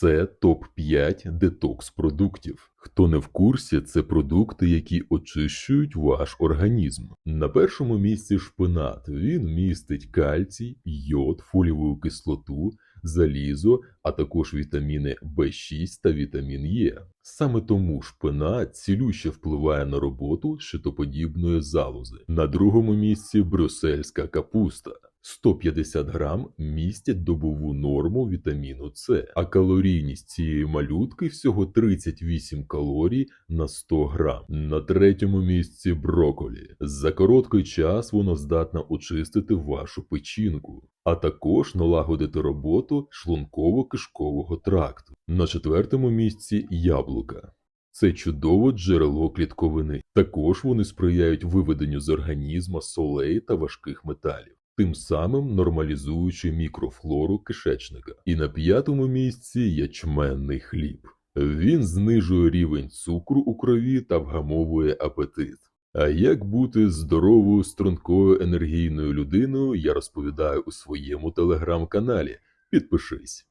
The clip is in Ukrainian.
Це топ-5 детокс продуктів. Хто не в курсі, це продукти, які очищують ваш організм. На першому місці шпинат. Він містить кальцій, йод, фолієву кислоту, залізо, а також вітаміни В6 та вітамін Е. Саме тому шпинат цілюще впливає на роботу щитоподібної залози. На другому місці брюссельська капуста. 150 грам містять добову норму вітаміну С, а калорійність цієї малютки всього 38 калорій на 100 грам. На третьому місці броколі. За короткий час воно здатна очистити вашу печінку, а також налагодити роботу шлунково-кишкового тракту. На четвертому місці яблука. Це чудове джерело клітковини. Також вони сприяють виведенню з організму солей та важких металів, тим самим нормалізуючи мікрофлору кишечника. І на п'ятому місці ячменний хліб. Він знижує рівень цукру у крові та вгамовує апетит. А як бути здоровою, стрункою енергійною людиною, я розповідаю у своєму телеграм-каналі. Підпишись.